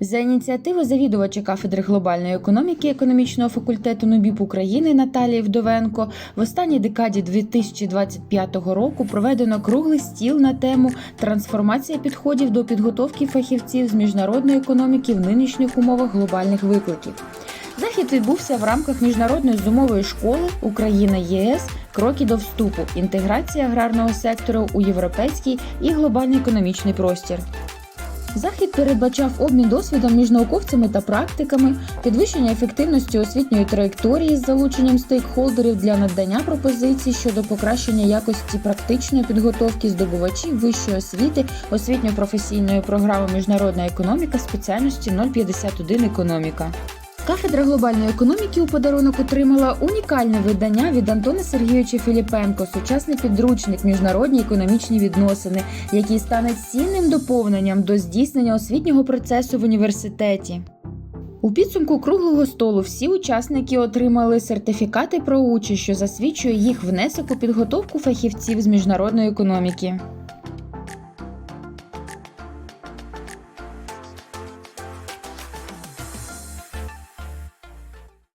За ініціативи завідувача кафедри глобальної економіки економічного факультету НУБІП України Наталії Вдовенко в останній декаді 2025 року проведено круглий стіл на тему трансформація підходів до підготовки фахівців з міжнародної економіки в нинішніх умовах глобальних викликів. Захід відбувся в рамках міжнародної зумової школи Україна ЄС Кроки до вступу, інтеграція аграрного сектору у європейський і глобальний економічний простір. Захід передбачав обмін досвідом між науковцями та практиками, підвищення ефективності освітньої траєкторії з залученням стейкхолдерів для надання пропозицій щодо покращення якості практичної підготовки здобувачів вищої освіти освітньо-професійної програми Міжнародна економіка спеціальності 051 економіка. Кафедра глобальної економіки у подарунок отримала унікальне видання від Антона Сергійовича Філіпенко, сучасний підручник міжнародні економічні відносини, який стане цінним доповненням до здійснення освітнього процесу в університеті. У підсумку круглого столу всі учасники отримали сертифікати про участь, що засвідчує їх внесок у підготовку фахівців з міжнародної економіки.